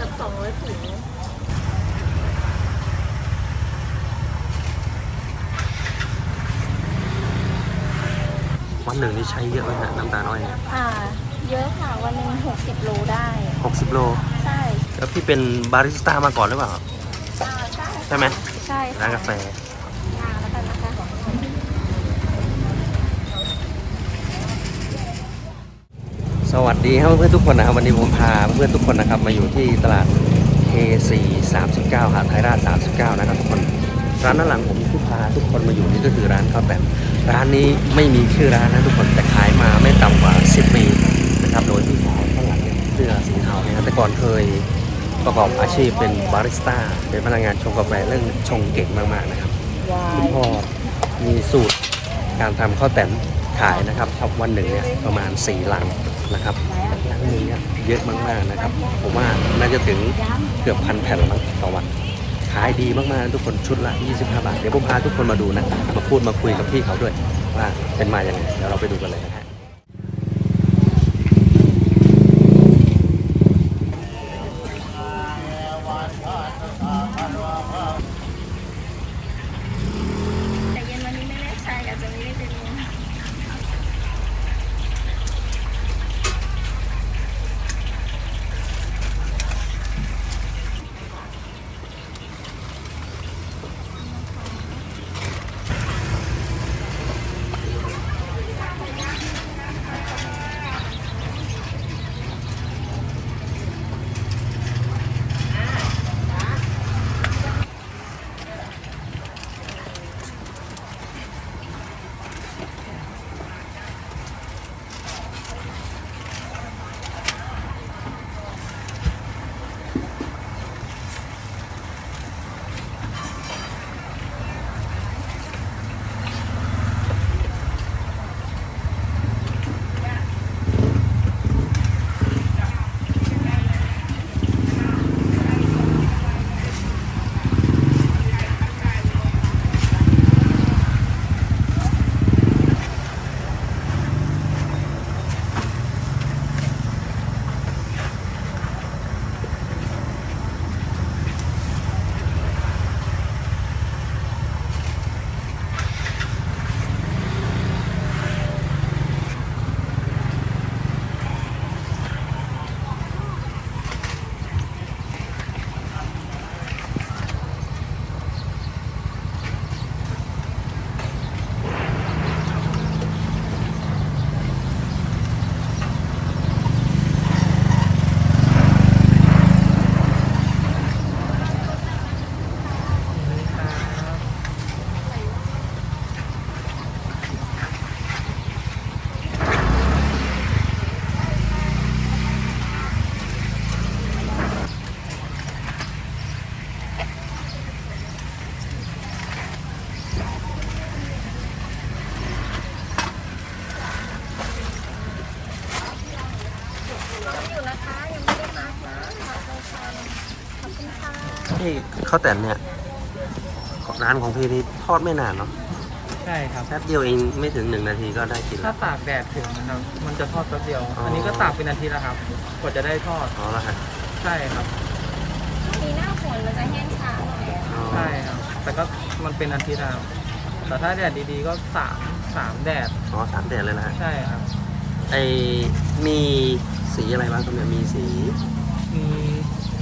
กือบสองร้อยถุงวันหนึ่งนี่ใช้เยอะไหมฮะน้ำตาลอ้อยเนี่ยอ่า เยอะค่ะ วันหนึ่งหกสิบโลได้ หกสิบโล ใช่แล้วพี่เป็นบาริสต้ามาก่อนหรือเปล่า อ่าใช่ใช่ไหม ใช่ค่ะร้านกาแฟ อ่าแล้วกันนะคะ ส วัสดีครับเพื่อนทุกคนนะครับวันนี้ผมพาเพื่อนทุกคนนะครับมาอยู่ที่ตลาด K4 39หาดไทยราช39 นะครับทุกคนร้านด้านหลังผมที่พาทุกคนมาอยู่นี่ก็คือร้านข้าวแตนร้านนี้ไม่มีชื่อร้านนะทุกคนแต่ขายมาไม่ต่ำกว่า 10 ปีนะครับโดยที่สาวข้างหลังเนี่ยเสื้อสีเทาเนี่ยแต่ก่อนเคยประกอบอาชีพเป็นบาริสต้าเป็นพนักงานชงกาแฟเรื่องชงเก่งมากๆนะครับคุณพ่อมีสูตรการทำข้าวแตนขายนะครับทับวันหนึ่งเนี่ยประมาณ4ลัง นะครับลังนึงเนี่ยเยอะมากๆนะครับ ผมว่าน่าจะถึงเกือบพันแผ่นมั้งต่อวันขายดีมากๆทุกคนชุดละ 25 บาท เดี๋ยวผมพาทุกคนมาดูนะ มาพูดมาคุยกับพี่เขาด้วย ว่าเป็นมาอย่างไรเดี๋ยวเราไปดูกันเลยนะฮะ ข้าวแตนเนี่ยร้านของพี่นี่ทอดไม่นานเนาะใช่ครับ แป๊บเดียวเองไม่ถึงหนึ่งนาทีก็ได้กินถ้าแล้ว ตากแดดถึงนะครับ มันจะทอดแป๊บเดียว อ๋ออั อันนี้ก็ตากเป็นอาทิตย์แล้วครับ กว่าจะได้ทอด อ๋อแล้วฮะใช่ครับ มีหน้าฝนมันจะแห้งช้าหน่อยอะอ๋อใช่ครับ แต่ก็มันเป็นอาทิตย์นะครับแต่ถ้าแดดดีๆก็สามสามแดด อ๋อสามแดดเลยนะฮะใช่ครับ ไอมีสีอะไรบ้างครับเนี่ยมีสี มี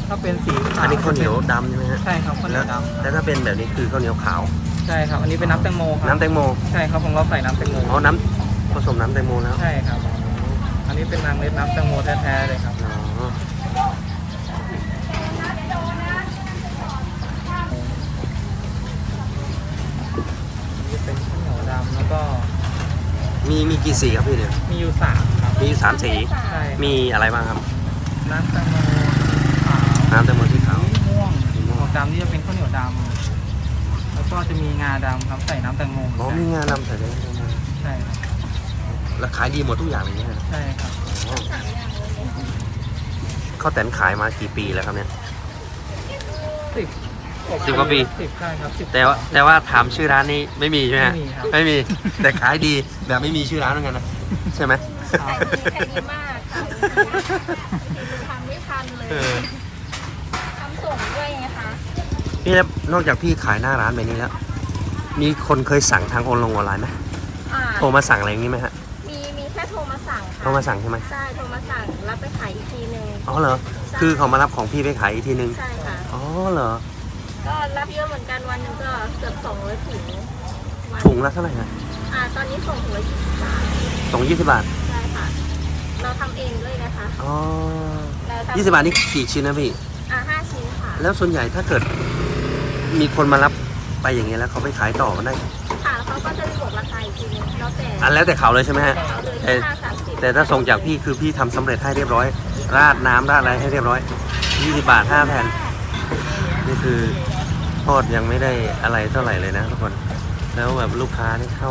ถ้าเป็นสีขาวอันนี้ข้าวเหนียวดำใช่ไหมฮะใช่ครับข้าวเหนีแล้วยวดแล้วถ้าเป็นแบบนี้คือข้าวเหนียวขาวำใช่ครับอันนี้เป็นน้ำแตงโมครับน้ำแตงโมใช่ครับของเราใส่น้ำแตงโมอ๋อน้ำผสมน้ำแตงโมแล้วใช่ครับ อันนี้เป็นนางเล็ดน้ำแตงโมแท้ๆเลยครับอ๋ออันนี้เป็นข้าวเหนียวดำแล้วก็มีมีกี่สีครับพี่เนี่ยมีอยู่สามครับมีอยู่สามสี ใช่ครับมีอะไรบ้างครับ น้ำแตงโมขาว น้ำแตงโมสีขาวสีม่วงสีม่วงดำนี่จะเป็นข้าวเหนียวดำแล้วก็จะมีงาดำครับใส่น้ำแตงโมเหมือนอ๋อกันมีงานำใส่ด้วยใช่ครับแล้วขายดีหมดทุกอย่างเลยเนี่ยฮะใช่ครับอ๋อข้าวแตนขายมากี่ปีแล้วครับเนี่ยสิบสิบกว่าปีสิบใช่ครับสิบแต่ว่าแต่ว่าถามชื่อร้านนี้ไม่มีใช่ไหมฮะไม่มีครับไม่มีแต่ขายดีแบบไม่มีชื่อร้านเหมือนกันนะใช่ไหมครับขายดีขายดีมากค่ะทำไม่ทันเลยเออ ส่งด้วยไงคะพี่แล้วนอกจากพี่ขายหน้าร้านแบบนี้แล้ว มีคนเคยสั่งทางออนลงออนไลน์ไหมอ่าโทรมาสั่งอะไรอย่างนี้ไหมฮะมีมีแค่โทรมาสั่งค่ะโทรมาสั่งใช่ไหมใช่โทรมาสั่งรับไปขายอีกทีหนึ่งอ๋อเหรอคือเขามารับของพี่ไปขายอีกทีนึงใช่ค่ะ อ๋อเหรอก็รับเยอะเหมือนกันวันหนึ่งก็เกือบสองร้อยถุงวันถุงละเท่าไหร่ฮะอ่าตอนนี้ส่งถุงละยี่สิบบาทสองยี่สิบบาทใช่ค่ะ เราทำเองด้วยนะคะ อ๋อเราทำยี่สิบบาทนี่กี่ชิ้นนะพี่อ่าห้าชิ้นค่ะ แล้วส่วนใหญ่ถ้าเกิดมีคนมารับไปอย่างเงี้ยแล้วเขาไปขายต่อมันได้ค่ะแล้วเขาก็จะบวกราคาอีกทีหนึงแล้วแต่อันแล้วแต่เขาเลยใช่ไหมฮะ เขาเลยแต่ห้าสามสิบแต่ถ้าส่งจากพี่คือพี่ทำสำเร็จให้เรียบร้อย ราดน้ำราดอะไรให้เรียบร้อย20บาท5แผ่นนี่คือทอดยังไม่ได้อะไรเท่าไหร่เลยนะทุกคน แล้วแบบลูกค้านี่เข้า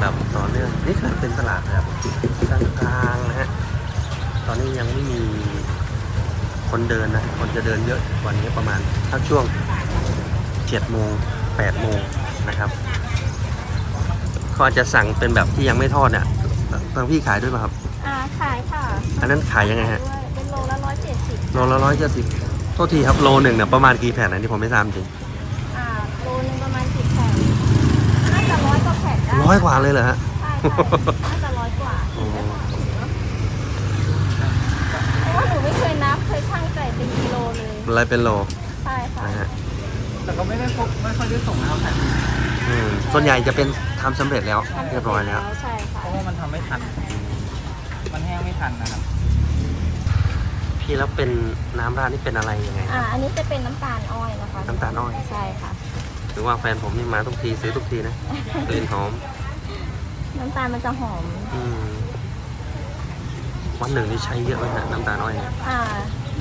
แบบต่อเนื่องนี่คือเป็นตลาดแบบกลางๆนะฮะตอนนี้ยังไม่มี คนเดินนะ คนจะเดินเยอะกว่านี้ประมาณถ้าช่วง7โมง8โมงนะครับเขาอาจจะสั่งเป็นแบบที่ยังไม่ทอดเนี่ยทางพี่ขายด้วยป่ะครับ อ่าขายค่ะอันนั้นขายยังไงฮะ ด้วยเป็นโลละร้อยเจ็ดสิบโลละร้อยเจ็ดสิบโทษทีครับโลหนึ่งเนี่ยประมาณกี่แผ่นนะที่ผมไม่ทราบจริงอ่าโลนึงประมาณสิบแผ่นน่าจะร้อยกว่าแผ่นได้ร้อยกว่าเลยเหรอฮะ ใช่ใช่น่าจะร้อยกว่า โอ้ เพราะว่าหนูไม่เคยนับเคยชั่งไก่เป็นกิ โลเลยอะไรเป็นโลใช่ค่ะ นะฮะแต่ก็ไม่ได้พบไม่ค่อยได้ส่งนะครับแผ่นอืมส่วนใหญ่จะเป็นทำสำเร็จแล้ว เรียบร้อยแล้ว ใช่ค่ะเพราะว่ามันทำไม่ทัน มันแห้งไม่ทันนะครับ พี่แล้วเป็นน้ำราดนี่เป็นอะไรยังไงคอ่า รับ อันนี้จะเป็นน้ำตาลอ้อยนะคะน้ำตาลอ้อย ใช่ค่ะ หรือว่าแฟนผมนี่มาทุกทีซื้อทุกทีนะกลิ่นหอมน้ำตาลมันจะหอม อืมวันหนึ่งนี่ใช้เยอะไหมฮะน้ำตาลอ้อยเนี่ยอ่า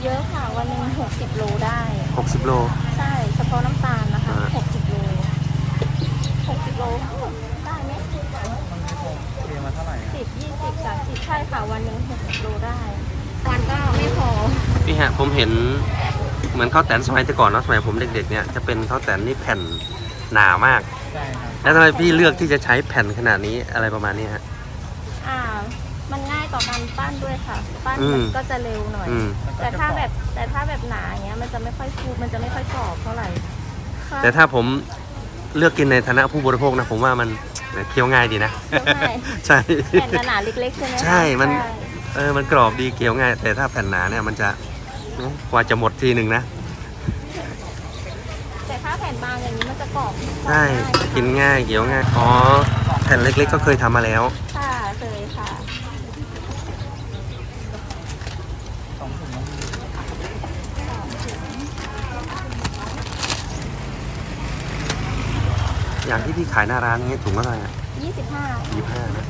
เยอะค่ะ วันหนึ่งหกสิบโลได้หกสิบโล ใช่ เฉพาะน้ำตาลนะคะอ่า หกสิบโลหกสิบโลได้ไหมมันไม่พอเรียนมาเท่าไหร่อะสิบยี่สิบสามสิบใช่ค่ะ วันหนึ่งหกสิบโลได้ วันก็ไม่พอพี่ฮะผมเห็นเหมือนข้าวแตนสมัยแต่ก่อนเนอะสมัยผมเด็กๆเนี่ยจะเป็นข้าวแตนนี่แผ่นหนามาก ใช่ครับแล้วทำไมพี่เลือกที่จะใช้แผ่นขนาดนี้อะไรประมาณนี้ฮะอ่า มันง่ายต่อการปั้นด้วยค่ะ ปั้นอืม มันก็จะเร็วหน่อย อืม แต่ถ้าแบบแต่ถ้าแบบหนาอย่างเงี้ยมันจะไม่ค่อยฟูมันจะไม่ค่อยกรอบเท่าไหร่ค่ะแต่ถ้าผมเลือกกินในฐานะผู้บริโภคนะผมว่ามันเคี้ยวง่ายดีนะเคี้ยวง่ายใช่ แผ่นหนาๆเล็กๆใช่ไหมคะใช่มัน ใช่เออมันกรอบดีเคี้ยวง่าย แต่ถ้าแผ่นหนาเนี่ยมันจะกว่าจะหมดทีหนึ่งนะ แต่ถ้าแผ่นบางอย่างนี้มันจะกรอบใช่ง่ายกินง่ายเคี้ยวง่าย อ๋อ แผ่นเล็กๆก็เคยทำมาแล้ว ค่ะเคยค่ะ สองถุงมัน อย่างที่พี่ขายหน้าร้านนี้ถุงละเท่าไหร่ยี่สิบห้า ยี่ห้านะ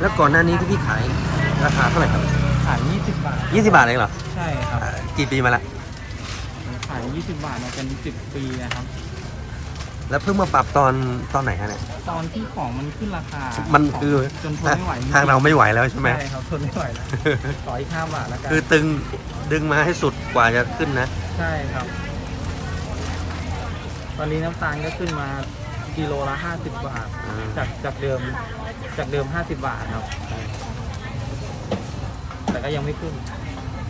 แล้วก่อนหน้านี้ที่พี่ขายราคาเท่าไหร่ครับขาย 20 บาทยี่สิบบาทเองเหรอใช่ครับ อ่ากี่ปีมาแล้วผมขาย 20 บาทมาเป็น 10 ปีนะครับ แล้วเพิ่งมาปรับตอนตอนไหนฮะเนี่ย ตอนที่ของมันขึ้นราคา มันคือจนทนไม่ไหวจงๆทางเราไม่ไหวแล้วใช่ไหม ใช่ครับทนไม่ไหวแล้ว ขออีก5บาทแล้วกันคือตึงดึงมาให้สุดกว่าจะขึ้นนะ ใช่ครับ ตอนนี้น้ำตาลก็ขึ้นมากิโลละ 50 บาท อืม จากจากเดิม จากเดิม 50 บาทครับ แต่ก็ยังไม่ขึ้น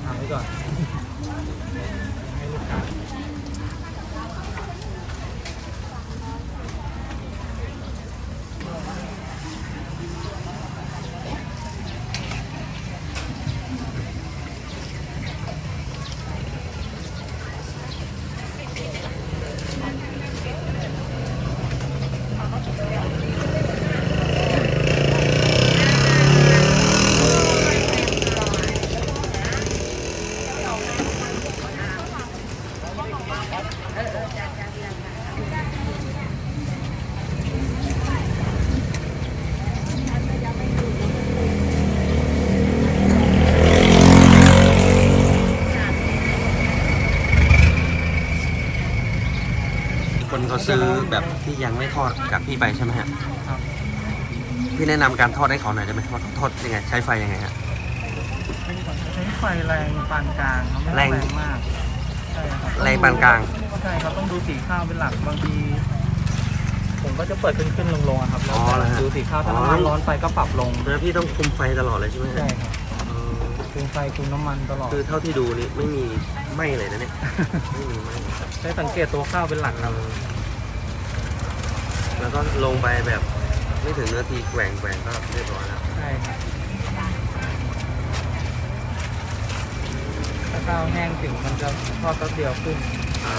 ทำไว้ก่อนให้ลูกค้า แบบที่ยังไม่ทอดกับพี่ไปใช่ไหมฮะครับพี่แนะนำการทอดให้เขาหน่อยได้ไหมว่าทอดยังไง ใช้ไฟยังไงฮะ ใช้ไฟแรงปานกลางครับไม่แรแรง งมากใช่ครับแรงปานกลาง ใช่ครับต้องดูสีข้าวเป็นหลักบางทีผมก็จะเปิดขึ้นขึ้นลงลงๆอะครับแล้วอ๋อเหรอฮะดูสีข้าวถ้าอ๋อน้ำมันร้อนไปก็ปรับลงแล้วพี่ต้องคุมไฟตลอดเลยใช่ไหมฮะใช่ครับเออคุมไฟคุมน้ำมันตลอดคือเท่าที่ดูนี่ไม่มีไหม้เลยนะเนี่ยไม่มีไหม้ใช้สังเกตตัวข้าวเป็นหลักครับแล้ว ก็ลงไปแบบไม่ถึงเนื้อทีแกว่งแกว่งก็เรียบร้อยแล้วใช่ครับถ้าข้าวแห้งถึงมันจะทอดแป๊บเดียวขึ้น อ่า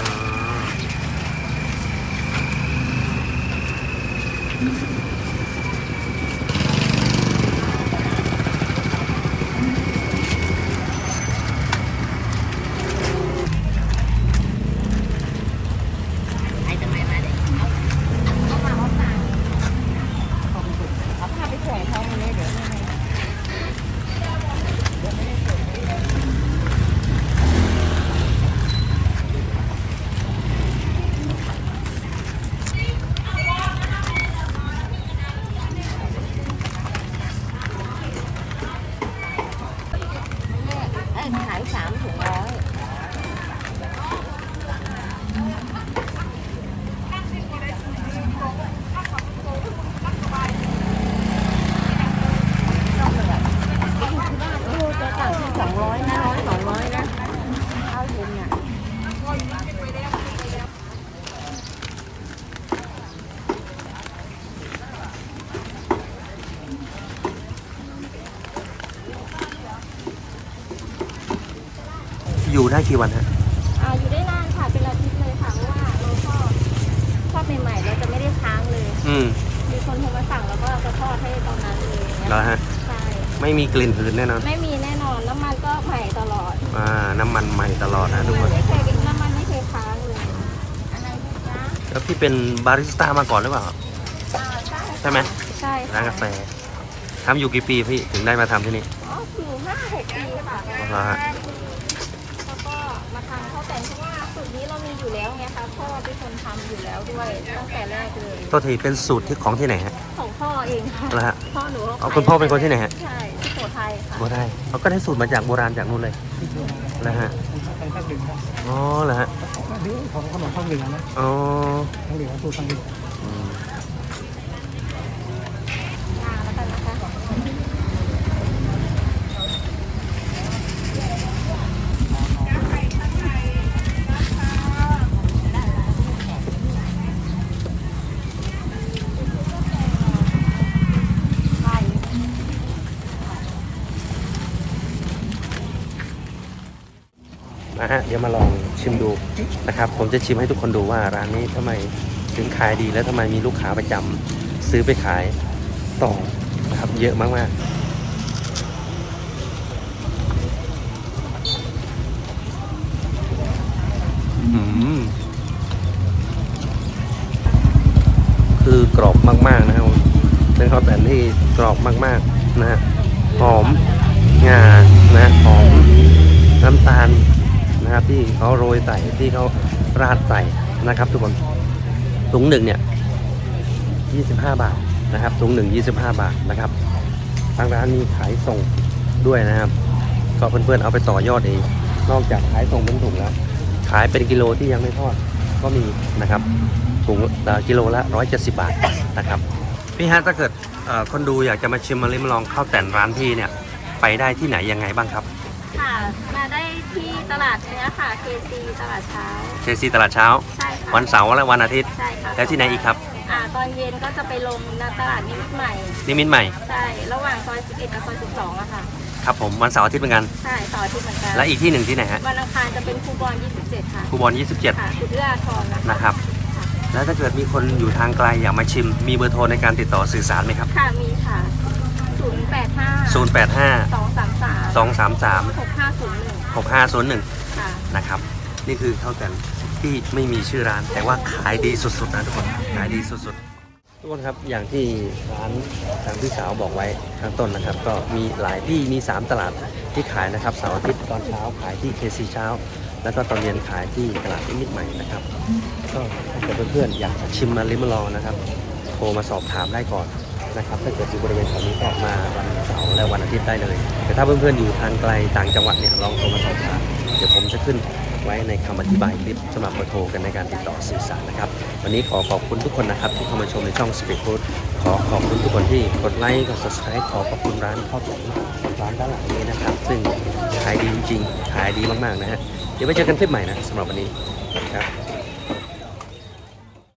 เอ้ยขายสามถุงร้อยโอ้จะสั่งที่สองร้อยนะร้อยสองร้อยนะข้าวเย็นอะ อยู่ได้ กี่วันฮะอ่าอยู่ได้นานค่ะเป็นอาทิตย์เลยค่ะเพราะว่าเราทอดทอดใหม่ๆเราจะไม่ได้ค้างเลย อืมมีคนโทรมาสั่งแล้วก็จะทอดให้ตอนนั้นเลยอย่างเงี้ยแล้วฮะ ใช่ไม่มีกลิ่นหืนแน่นอน ไม่มีแน่นอนน้ำมันก็ใหม่ตลอดอ่า น้ำมันใหม่ตลอดนะทุกน้ำคมันน ไม่เคยเป็นน้ำมันไม่เคยค้างเลยอันนั้นนะจ๊ะแล้วพี่เป็นบาริสต้ามาก่อนหรือเปล่าครับอ่าใช่ใช่ไหม ใช่ค่ะร้านกาแฟทำอยู่กี่ปีพี่ถึงได้มาทำที่นี่ อ๋ออยู่ห้าหกปีค่ะ เหรอฮะ อยู่แล้วไงคะพ่อเป็นคนทำอยู่แล้วด้วยตั้งแต่แรกเลยตัวทีเป็นสูตรที่ของที่ไหนฮะ ของพ่อเองค่ะแล้วฮะพ่อหนูเอาคุณพ่อเป็นคนที่ไหนฮะ ใช่ที่โขทัยค่ะ โบได้เขาก็ได้สูตรมาจากโบราณจากนู่นเลยแล้วฮะเป็นข้าวเหลืองครับอ๋อเหรอฮะของขนมข้าวเหลืองนะอ๋อ ข้าวเหลืองสูตรข้าวเหลือง อืม งาแล้วกันนะคะ นะฮะ เดี๋ยวมาลองชิมดูนะครับ ผมจะชิมให้ทุกคนดูว่าร้านนี้ทำไมถึงขายดีและทำไมมีลูกค้าประจำซื้อไปขายต่อนะครับ เยอะมากๆอืมคือกรอบมากๆนะครับเป็นข้าวแตนที่กรอบมากๆนะฮะหอมงานะหอมน้ำตาล นะครับ ที่เขาโรยใส่ที่เขาราดใส่นะครับ ทุกคนถุงหนึ่งเนี่ย25 บาทนะครับถุงหนึ่ง25 บาทนะครับทางร้านมีขายส่งด้วยนะครับก็เพื่อนๆเอาไปต่อยอดเองนอกจากขายส่งเป็นถุงแล้ว ขายเป็นกิโลที่ยังไม่ทอดก็มีนะครับถุงกิโลละ 170 บาทนะครับพี่ฮะถ้าเกิดคนดูอยากจะมาชิมมาลิ้มลองข้าวแต่นร้านพี่เนี่ยไปได้ที่ไหนยังไงบ้างครับ ค่ะมาได้ ตลาดเนื้อค่ะ KC ตลาดเช้าเคซีตลาดเช้า ใช่ค่ะวันเสาร์และวันอาทิตย์ ใช่ค่ะแล้วที่ไหนอีกครับ อ่าตอนเย็นก็จะไปลงณตลาดนิมิตรใหม่ นิมิตรใหม่ ใช่ ระหว่างซอย 11 กับซอย 12อะค่ะ ครับผม วันเสาร์อาทิตย์เหมือนกัน ใช่เสาร์อาทิตย์เหมือนกัน และอีกที่หนึ่งที่ไหนฮะวันอังคารจะเป็นครูบอล 27 ค่ะคูบอลค่ะคุณเอื้ออาทรนะ27 คะนะครับ แล้วถ้าเกิดมีคนอยู่ทางไกลอยากมาชิม มีเบอร์โทรในการติดต่อสื่อสารไหมครับ ค่ะ มีค่ะ 085 085 233 233 6501 6501 ค่ะ นะครับ นี่คือข้าวแต่นที่ไม่มีชื่อร้าน แต่ว่าขายดีสุดๆนะทุกคน ขายดีสุดๆ ทุกคนครับ อย่างที่ร้านทางพี่สาวบอกไว้ข้างต้นนะครับ ก็มีหลายที่ มี 3 ตลาดที่ขายนะครับ เสาร์อาทิตย์ตอนเช้าขายที่เคซีเช้า แล้วก็ตอนเย็นขายที่ตลาดนิมิตรใหม่นะครับ ก็ถ้าเกิดเพื่อนๆอยากจะชิมมาลิมมาลองนะครับ โทรมาสอบถามได้ก่อน นะครับถ้าเกิดอยู่บริเวณแถวนี้ก็มาวันเสาร์และวันอาทิตย์ได้เลย แต่ถ้าเพื่อนๆอยู่ทางไกลต่างจังหวัดเนี่ยลองโทรมาสอบถามเดี๋ยวผมจะขึ้นไว้ในคำอธิบายคลิปสำหรับเบอร์โทรกันในการติดต่อสื่อสารนะครับ วันนี้ขอขอบคุณทุกคนนะครับ ที่เข้ามาชมในช่อง Speed Food ขอขอบคุณทุกคนที่กดไลค์กด subscribe ขอขอบคุณร้านข้าวตุ๋นร้านด้านหลังนี้นะครับ ซึ่งขายดีจริงๆขายดีมากๆนะฮะเดี๋ยวไปเจอกันคลิปใหม่นะสำหรับวันนี้ครับ